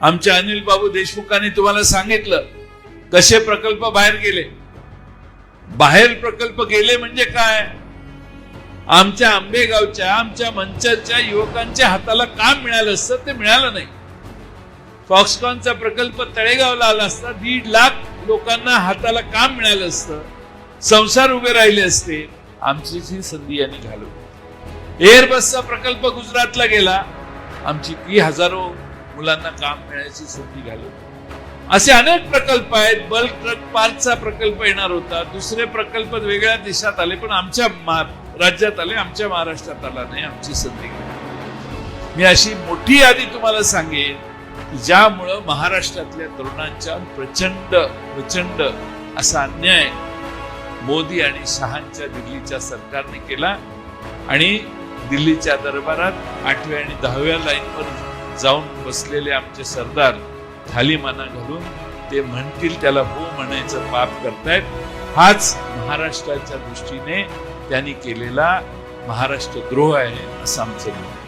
आमच्या अनिल बाबू देशमुखांनी तुम्हाला सांगितलं कसे प्रकल्प बाहेर गेले? बाहेर प्रकल्प गेले म्हणजे काय? आमच्या आंबेगावच्या आमच्या मंचाच्या युवकांच्या हाताला काम मिळालं असतं ते मिळालं नाही. फॉक्सकॉनचा प्रकल्प तळेगावला आला असता दीड लाख लोकांना हाताला काम मिळालं असतं? संसार उभे राहिले असते. आमची ही संधी यांनी घालवली. एअरबसचा प्रकल्प गुजरातला गेला. आमची ती हजारो मुलांना काम मिळायची संधी घालवली असे अनेक प्रकल्प आहेत. बल्क ट्रक पार्कचा प्रकल्प येणार होता. दुसरे प्रकल्प वेगळ्या देशात आले पण आमच्या मा- राज्यात आले आमच्या महाराष्ट्रात आला नाही आमची संधी मी अशी मोठी यादी तुम्हाला सांगेन की ज्यामुळं महाराष्ट्रातल्या तरुणांच्या प्रचंड प्रचंड असा अन्याय मोदी आणि शहांच्या दिल्लीच्या सरकारने केला. आणि दिल्लीच्या दरबारात आठव्या आणि दहाव्या लाईनवर जाऊन बसलेले आमचे सरदार खाली मना घालून ते म्हणतील त्याला हो म्हणायचं पाप करतायत. हाच महाराष्ट्राच्या दृष्टीने त्यांनी केलेला महाराष्ट्र द्रोह आहे असं आमचं म्हणणं